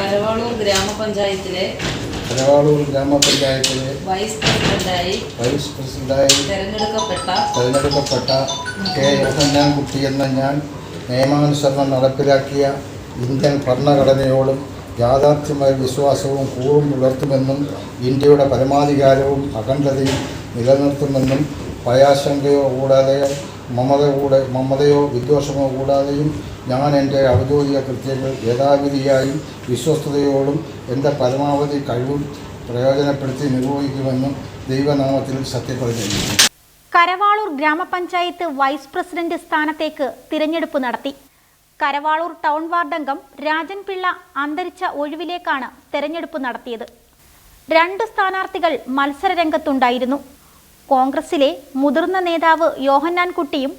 കരവാളൂർ ഗ്രാമപഞ്ചായത്തിലെ കരവാളൂർ ഗ്രാമപഞ്ചായത്തിലെ വൈസ് പ്രസിഡന്റായി വൈസ് പ്രസിഡന്റായി തെരഞ്ഞെടുക്കപ്പെട്ട തെരഞ്ഞെടുക്കപ്പെട്ട കെ. യോഹന്നാൻകുട്ടി എന്ന ഞാൻ നിയമാനുസരണം നടപ്പിലാക്കിയ ഇന്ത്യൻ ഭരണഘടനയോടും യാഥാർത്ഥ്യമായ വിശ്വാസവും കൂറും പുലർത്തുമെന്നും ഇന്ത്യയുടെ പരമാധികാരവും അഖണ്ഡതയും നിലനിർത്തുമെന്നും ഭയാശങ്കയോ കൂടാതെയോ മമത കൂടെ മമതയോ വിദ്വേഷമോ കൂടാതെയും ഞാൻ എന്റെ ഔദ്യോഗിക കൃത്യങ്ങൾ യഥാവിധിയായും വിശ്വസ്തയോടും എന്റെ പരമാവധി കഴിവും പ്രയോജനപ്പെടുത്തി നിർവഹിക്കുമെന്നും ദൈവനാമത്തിൽ സത്യപ്രതിജ്ഞ. കരവാളൂർ ഗ്രാമപഞ്ചായത്ത് വൈസ് പ്രസിഡന്റ് സ്ഥാനത്തേക്ക് തിരഞ്ഞെടുപ്പ് നടത്തി. കരവാളൂർ ടൗൺ വാർഡംഗം രാജൻ പിള്ള അന്തരിച്ച ഒഴിവിലേക്കാണ് തെരഞ്ഞെടുപ്പ് നടത്തിയത്. രണ്ട് സ്ഥാനാർത്ഥികൾ മത്സരരംഗത്തുണ്ടായിരുന്നു. കോൺഗ്രസിലെ മുതിർന്ന നേതാവ് യോഹന്നാൻകുട്ടിയും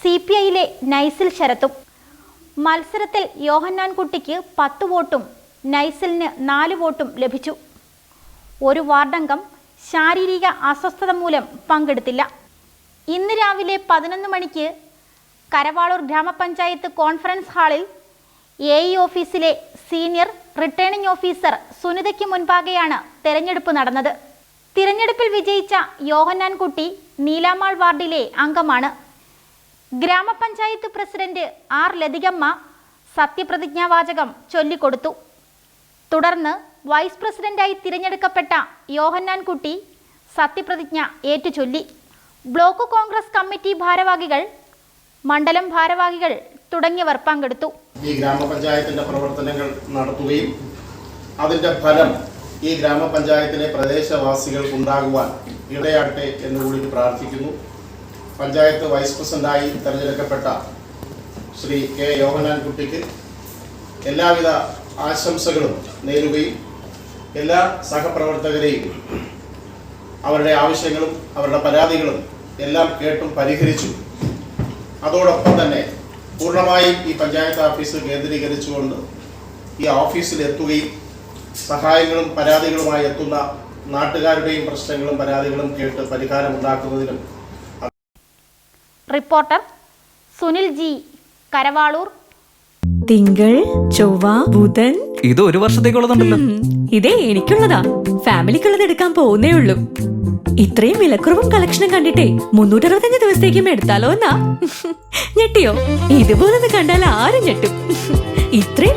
സി പി ഐയിലെ നൈസിൽ ശരത്തും. മത്സരത്തിൽ യോഹന്നാൻകുട്ടിക്ക് പത്ത് വോട്ടും നൈസിലിന് നാല് വോട്ടും ലഭിച്ചു. ഒരു വാർഡംഗം ശാരീരിക അസ്വസ്ഥത മൂലം പങ്കെടുത്തില്ല. ഇന്ന് രാവിലെ പതിനൊന്ന് മണിക്ക് കരവാളൂർ ഗ്രാമപഞ്ചായത്ത് കോൺഫറൻസ് ഹാളിൽ എ ഇ ഓഫീസിലെ സീനിയർ റിട്ടേണിംഗ് ഓഫീസർ സുനിതയ്ക്ക് മുൻപാകെയാണ് തെരഞ്ഞെടുപ്പ് നടന്നത്. തിരഞ്ഞെടുപ്പിൽ വിജയിച്ച യോഹന്നാൻകുട്ടി നീലാമാൾ വാർഡിലെ അംഗമാണ്. ഗ്രാമപഞ്ചായത്ത് പ്രസിഡന്റ് ആർ ലതികമ്മ സത്യപ്രതിജ്ഞാവാചകം ചൊല്ലിക്കൊടുത്തു. തുടർന്ന് വൈസ് പ്രസിഡന്റായി തിരഞ്ഞെടുക്കപ്പെട്ട യോഹന്നാൻകുട്ടി സത്യപ്രതിജ്ഞ ഏറ്റുചൊല്ലി. ബ്ലോക്ക് കോൺഗ്രസ് കമ്മിറ്റി ഭാരവാഹികൾ മണ്ഡലം ഭാരവാഹികൾ തുടങ്ങിയവർ പങ്കെടുത്തു. ഈ ഗ്രാമപഞ്ചായത്തിന്റെ പ്രവർത്തനങ്ങൾ നടത്തുകയും അതിന്റെ ഫലം ഈ ഗ്രാമപഞ്ചായത്തിലെ പ്രദേശവാസികൾക്കുണ്ടാകുവാൻ ഇടയാകട്ടെ എന്ന് കൂടി പ്രാർത്ഥിക്കുന്നു. പഞ്ചായത്ത് വൈസ് പ്രസിഡന്റായി തെരഞ്ഞെടുക്കപ്പെട്ട ശ്രീ കെ യോഹനാൻകുട്ടിക്ക് എല്ലാവിധ ആശംസകളും നേരുകയും എല്ലാ സഹപ്രവർത്തകരെയും അവരുടെ ആവശ്യങ്ങളും അവരുടെ പരാതികളും എല്ലാം കേട്ടും പരിഹരിച്ചു. അതോടൊപ്പം തന്നെ പൂർണമായും ഈ പഞ്ചായത്ത് ഓഫീസ് കേന്ദ്രീകരിച്ചുകൊണ്ട് ഈ ഓഫീസിൽ എത്തുകയും സഹായങ്ങളും പരാതികളുമായി എത്തുന്ന നാട്ടുകാരുടെയും പ്രശ്നങ്ങളും പരാതികളും കേട്ട് പരിഹാരമുണ്ടാക്കുന്നതിനും റിപ്പോർട്ടർ സുനിൽ ജി കരവാളൂർ. തിങ്കൾ ചൊവ്വ ബുധൻ. ഇത് ഒരു വർഷത്തേക്കുള്ളതുണ്ടല്ലോ. ഇതേ എനിക്കുള്ളതാ. ഫാമിലിക്കുള്ളത് എടുക്കാൻ പോകുന്നേ ഉള്ളൂ. ഇത്രയും വിലക്കുറവും കളക്ഷനും കണ്ടിട്ടേ മുന്നൂറ്ററുപത്തഞ്ച് ദിവസത്തേക്കും എടുത്താലോ എന്നാ? ഞെട്ടിയോ? ഇതുപോലൊന്ന് കണ്ടാൽ ആരും ഞെട്ടും. ഇത്രയും